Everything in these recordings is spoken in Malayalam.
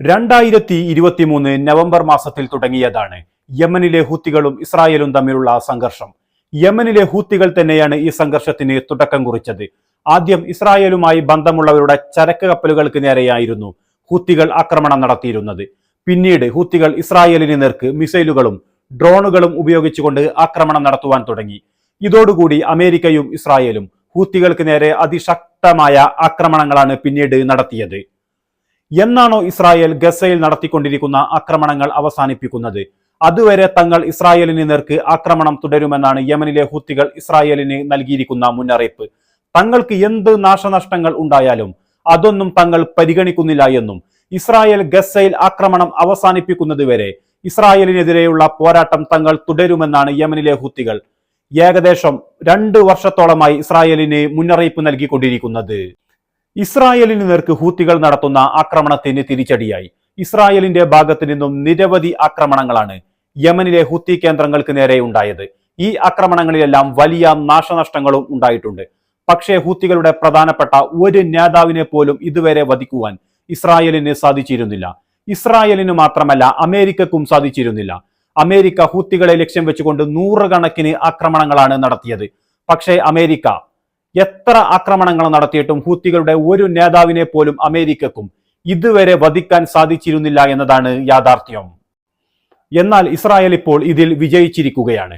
രണ്ടായിരത്തി ഇരുപത്തി മൂന്ന് നവംബർ മാസത്തിൽ തുടങ്ങിയതാണ് യമനിലെ ഹൂത്തികളും ഇസ്രായേലും തമ്മിലുള്ള സംഘർഷം. യമനിലെ ഹൂത്തികൾ തന്നെയാണ് ഈ സംഘർഷത്തിന് തുടക്കം കുറിച്ചത്. ആദ്യം ഇസ്രായേലുമായി ബന്ധമുള്ളവരുടെ ചരക്ക് കപ്പലുകൾക്ക് നേരെയായിരുന്നു ഹൂത്തികൾ ആക്രമണം നടത്തിയിരുന്നത്. പിന്നീട് ഹൂത്തികൾ ഇസ്രായേലിന് നേർക്ക് മിസൈലുകളും ഡ്രോണുകളും ഉപയോഗിച്ചുകൊണ്ട് ആക്രമണം നടത്തുവാൻ തുടങ്ങി. ഇതോടുകൂടി അമേരിക്കയും ഇസ്രായേലും ഹൂത്തികൾക്ക് നേരെ അതിശക്തമായ ആക്രമണങ്ങളാണ് പിന്നീട് നടത്തിയത്. എന്നാണോ ഇസ്രായേൽ ഗസയിൽ നടത്തിക്കൊണ്ടിരിക്കുന്ന ആക്രമണങ്ങൾ അവസാനിപ്പിക്കുന്നത്? അതുവരെ തങ്ങൾ ഇസ്രായേലിന് നേർക്ക് ആക്രമണം തുടരുമെന്നാണ് യമനിലെ ഹുത്തികൾ ഇസ്രായേലിന് നൽകിയിരിക്കുന്ന മുന്നറിയിപ്പ്. തങ്ങൾക്ക് എന്ത് നാശനഷ്ടങ്ങൾ ഉണ്ടായാലും അതൊന്നും തങ്ങൾ പരിഗണിക്കുന്നില്ല എന്നും ഇസ്രായേൽ ഗസയിൽ ആക്രമണം അവസാനിപ്പിക്കുന്നതുവരെ ഇസ്രായേലിനെതിരെയുള്ള പോരാട്ടം തങ്ങൾ തുടരുമെന്നാണ് യമനിലെ ഹുത്തികൾ. ഏകദേശം രണ്ട് വർഷത്തോളമായി ഇസ്രായേലിന് മുന്നറിയിപ്പ് നൽകിക്കൊണ്ടിരിക്കുന്നത്. ഇസ്രായേലിന് നേർക്ക് ഹൂത്തികൾ നടത്തുന്ന ആക്രമണത്തിന് തിരിച്ചടിയായി. ഇസ്രായേലിന്റെ ഭാഗത്തു നിന്നും നിരവധി ആക്രമണങ്ങളാണ് യമനിലെ ഹൂത്തി കേന്ദ്രങ്ങൾക്ക് നേരെ ഉണ്ടായത്. ഈ ആക്രമണങ്ങളിലെല്ലാം വലിയ നാശനഷ്ടങ്ങളും ഉണ്ടായിട്ടുണ്ട്. പക്ഷേ ഹൂത്തികളുടെ പ്രധാനപ്പെട്ട ഒരു നേതാവിനെ പോലും ഇതുവരെ വധിക്കുവാൻ ഇസ്രായേലിന് സാധിച്ചിരുന്നില്ല. ഇസ്രായേലിന് മാത്രമല്ല അമേരിക്കക്കും സാധിച്ചിരുന്നില്ല. അമേരിക്ക ഹൂത്തികളെ ലക്ഷ്യം വെച്ചുകൊണ്ട് നൂറുകണക്കിന് ആക്രമണങ്ങളാണ് നടത്തിയത്. പക്ഷേ അമേരിക്ക എത്ര ആക്രമണങ്ങൾ നടത്തിയിട്ടും ഹൂത്തികളുടെ ഒരു നേതാവിനെ പോലും അമേരിക്കക്കും ഇതുവരെ വധിക്കാൻ സാധിച്ചിരുന്നില്ല എന്നതാണ് യാഥാർത്ഥ്യം. എന്നാൽ ഇസ്രായേൽ ഇപ്പോൾ ഇതിൽ വിജയിച്ചിരിക്കുകയാണ്.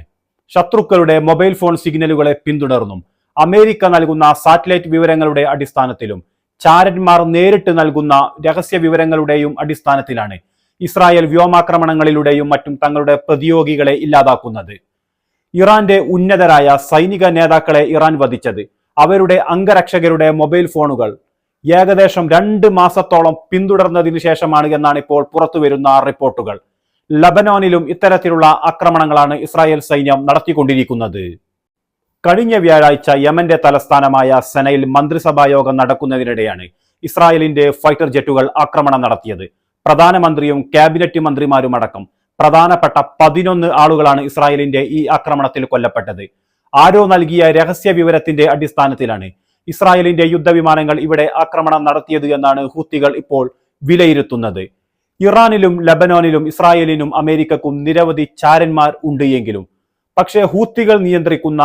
ശത്രുക്കളുടെ മൊബൈൽ ഫോൺ സിഗ്നലുകളെ പിന്തുടർന്നും അമേരിക്ക നൽകുന്ന സാറ്റലൈറ്റ് വിവരങ്ങളുടെ അടിസ്ഥാനത്തിലും ചാരന്മാർ നേരിട്ട് നൽകുന്ന രഹസ്യ വിവരങ്ങളുടെയും അടിസ്ഥാനത്തിലാണ് ഇസ്രായേൽ വ്യോമാക്രമണങ്ങളിലൂടെയും മറ്റും തങ്ങളുടെ പ്രതിയോഗികളെ ഇല്ലാതാക്കുന്നത്. ഇറാന്റെ ഉന്നതരായ സൈനിക നേതാക്കളെ ഇറാൻ വധിച്ചത് അവരുടെ അംഗരക്ഷകരുടെ മൊബൈൽ ഫോണുകൾ ഏകദേശം രണ്ട് മാസത്തോളം പിന്തുടർന്നതിനു ശേഷമാണ് എന്നാണ് ഇപ്പോൾ പുറത്തുവരുന്ന റിപ്പോർട്ടുകൾ. ലബനോനിലും ഇത്തരത്തിലുള്ള ആക്രമണങ്ങളാണ് ഇസ്രായേൽ സൈന്യം നടത്തിക്കൊണ്ടിരിക്കുന്നത്. കഴിഞ്ഞ വ്യാഴാഴ്ച യമന്റെ തലസ്ഥാനമായ സെനയിൽ മന്ത്രിസഭാ യോഗം നടക്കുന്നതിനിടെയാണ് ഇസ്രായേലിന്റെ ഫൈറ്റർ ജെറ്റുകൾ ആക്രമണം നടത്തിയത്. പ്രധാനമന്ത്രിയും ക്യാബിനറ്റ് മന്ത്രിമാരുമടക്കം പ്രധാനപ്പെട്ട പതിനൊന്ന് ആളുകളാണ് ഇസ്രായേലിന്റെ ഈ ആക്രമണത്തിൽ കൊല്ലപ്പെട്ടത്. ആരോ നൽകിയ രഹസ്യ വിവരത്തിന്റെ അടിസ്ഥാനത്തിലാണ് ഇസ്രായേലിന്റെ യുദ്ധവിമാനങ്ങൾ ഇവിടെ ആക്രമണം നടത്തിയത് എന്നാണ് ഹൂത്തികൾ ഇപ്പോൾ വിലയിരുത്തുന്നത്. ഇറാനിലും ലബനോനിലും ഇസ്രായേലിനും അമേരിക്കക്കും നിരവധി ചാരന്മാർ ഉണ്ട് എങ്കിലും പക്ഷേ ഹൂത്തികൾ നിയന്ത്രിക്കുന്ന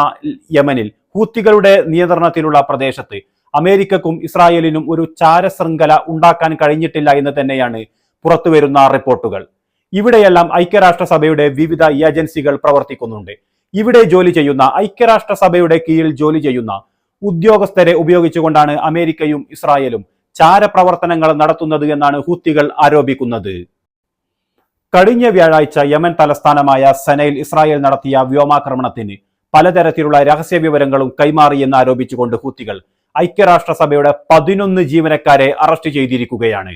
യമനിൽ ഹൂത്തികളുടെ നിയന്ത്രണത്തിലുള്ള പ്രദേശത്ത് അമേരിക്കക്കും ഇസ്രായേലിനും ഒരു ചാരശൃംഖല ഉണ്ടാക്കാൻ കഴിഞ്ഞിട്ടില്ല എന്ന് തന്നെയാണ് പുറത്തുവരുന്ന റിപ്പോർട്ടുകൾ. ഇവിടെയെല്ലാം ഐക്യരാഷ്ട്രസഭയുടെ വിവിധ ഏജൻസികൾ പ്രവർത്തിക്കുന്നുണ്ട്. ഇവിടെ ജോലി ചെയ്യുന്ന ഐക്യരാഷ്ട്രസഭയുടെ കീഴിൽ ജോലി ചെയ്യുന്ന ഉദ്യോഗസ്ഥരെ ഉപയോഗിച്ചുകൊണ്ടാണ് അമേരിക്കയും ഇസ്രായേലും ചാരപ്രവർത്തനങ്ങൾ നടത്തുന്നത് എന്നാണ് ഹൂത്തികൾ ആരോപിക്കുന്നത്. കഴിഞ്ഞ വ്യാഴാഴ്ച യമൻ തലസ്ഥാനമായ സനയിൽ ഇസ്രായേൽ നടത്തിയ വ്യോമാക്രമണത്തിന് പലതരത്തിലുള്ള രഹസ്യ വിവരങ്ങളും കൈമാറിയെന്ന് ആരോപിച്ചുകൊണ്ട് ഹൂത്തികൾ ഐക്യരാഷ്ട്രസഭയുടെ പതിനൊന്ന് ജീവനക്കാരെ അറസ്റ്റ് ചെയ്തിരിക്കുകയാണ്.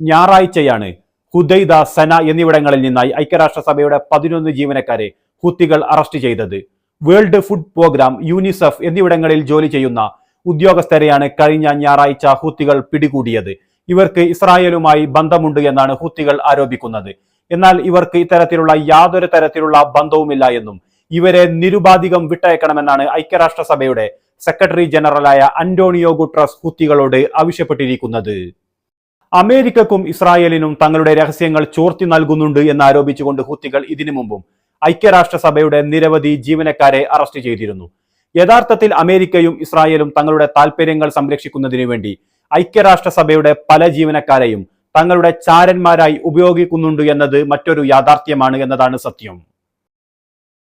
ഞായറാഴ്ചയാണ് ഹുദൈദ സന എന്നിവിടങ്ങളിൽ നിന്നായി ഐക്യരാഷ്ട്രസഭയുടെ പതിനൊന്ന് ജീവനക്കാരെ ഹുത്തികൾ അറസ്റ്റ് ചെയ്തത്. വേൾഡ് ഫുഡ് പ്രോഗ്രാം യൂണിസെഫ് എന്നിവിടങ്ങളിൽ ജോലി ചെയ്യുന്ന ഉദ്യോഗസ്ഥരെയാണ് കഴിഞ്ഞ ഞായറാഴ്ച ഹൂത്തികൾ പിടികൂടിയത്. ഇവർക്ക് ഇസ്രായേലുമായി ബന്ധമുണ്ട് എന്നാണ് ഹൂത്തികൾ ആരോപിക്കുന്നത്. എന്നാൽ ഇവർക്ക് ഇത്തരത്തിലുള്ള യാതൊരു തരത്തിലുള്ള ബന്ധവുമില്ല എന്നും ഇവരെ നിരുപാധികം വിട്ടയക്കണമെന്നാണ് ഐക്യരാഷ്ട്രസഭയുടെ സെക്രട്ടറി ജനറലായ അന്റോണിയോ ഗുട്രസ് ഹൂത്തികളോട് ആവശ്യപ്പെട്ടിരിക്കുന്നത്. അമേരിക്കക്കും ഇസ്രായേലിനും തങ്ങളുടെ രഹസ്യങ്ങൾ ചോർത്തി നൽകുന്നുണ്ട് എന്ന് ആരോപിച്ചുകൊണ്ട് ഹൂത്തികൾ ഇതിനു മുമ്പും ഐക്യരാഷ്ട്രസഭയുടെ നിരവധി ജീവനക്കാരെ അറസ്റ്റ് ചെയ്തിരുന്നു. യഥാർത്ഥത്തിൽ അമേരിക്കയും ഇസ്രായേലും തങ്ങളുടെ താൽപര്യങ്ങൾ സംരക്ഷിക്കുന്നതിനു വേണ്ടി ഐക്യരാഷ്ട്രസഭയുടെ പല ജീവനക്കാരെയും തങ്ങളുടെ ചാരന്മാരായി ഉപയോഗിക്കുന്നുണ്ട് എന്നത് മറ്റൊരു യാഥാർത്ഥ്യമാണ് എന്നതാണ് സത്യം.